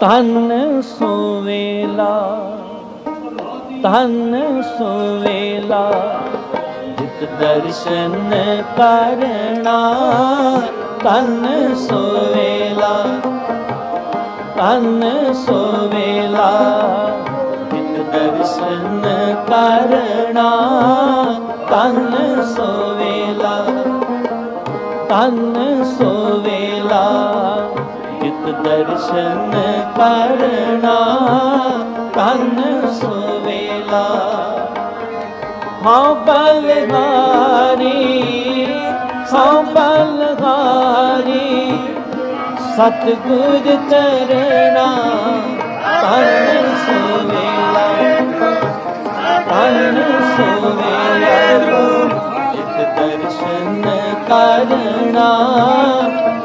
ਤਨ ਸੋਵੇਲਾ ਤਨ ਸੋਵੇਲਾ, ਜਿਤ ਦਰਸ਼ਨ ਕਰਣਾ ਤਨ ਸੋਵੇਲਾ ਤਨ ਸੋਵੇਲਾ, ਜਿਤ ਦਰਸ਼ਨ ਕਰਣਾ ਤਨ ਸੋਵੇਲਾ। ਤਨ ਸੋਵੇਲਾ, ਜਿਤ ਦਰਸ਼ਨ ਕਰਨਾ ਤਨ ਸੋਵੇਲਾ। ਹਾਂ ਬਲਹਾਰੀ ਹਾਂ ਬਲਹਾਰੀ, ਸਤਿਗੁਰ ਚਰਣਾ ਤਨ ਸੋਵੇਲਾ। ਨਾ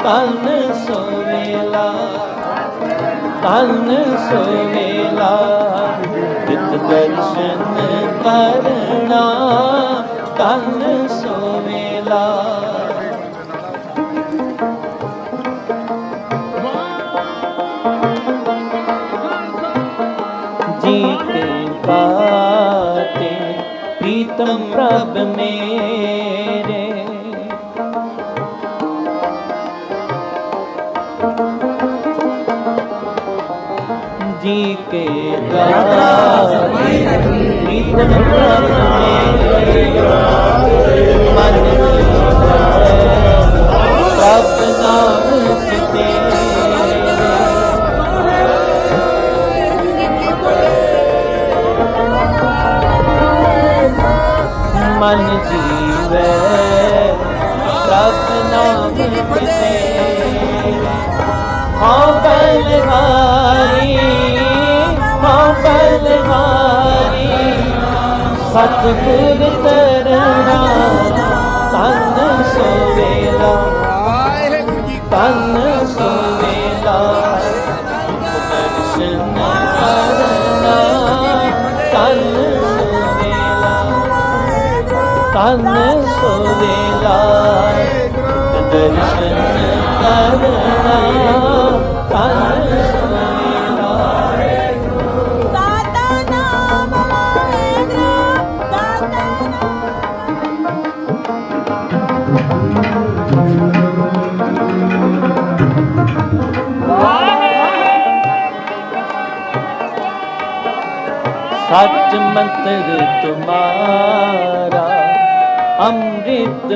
ਤਨ ਸੋਵੇਲਾ ਤਨ ਸੋਵੇਲਾ ਜਿਤ ਦਰਸ਼ਨ ਕਰਨਾ, ਤਨ ਸੋਵੇਲਾ ਜੀ ਕੇ ਬਾਤੇ, ਪ੍ਰੀਤਮ ਪ੍ਰਭ ਮੇਰੇ। जी के गाते ਬਲਹਾਰੀ ਹਾਂ ਬਲਹਾਰੀ ਸਤਿਗੁਰ ਤਰਣਾ ਤਨ ਸੋਵੇਲਾ ਵਾਹਿਗੁਰੂ ਜੀ ਤਨ ਸੋਵੇਲਾ ਦਰਸ਼ਨ ਕਰਨਾ ਤਨ ਸੋਵੇਲਾ ਤਨ ਸੋਵੇਲਾ ਦਰਸ਼ਨ ਸੱਚ ਮੰਤਰ ਤੁਮਾਰਾ ਅੰਮ੍ਰਿਤ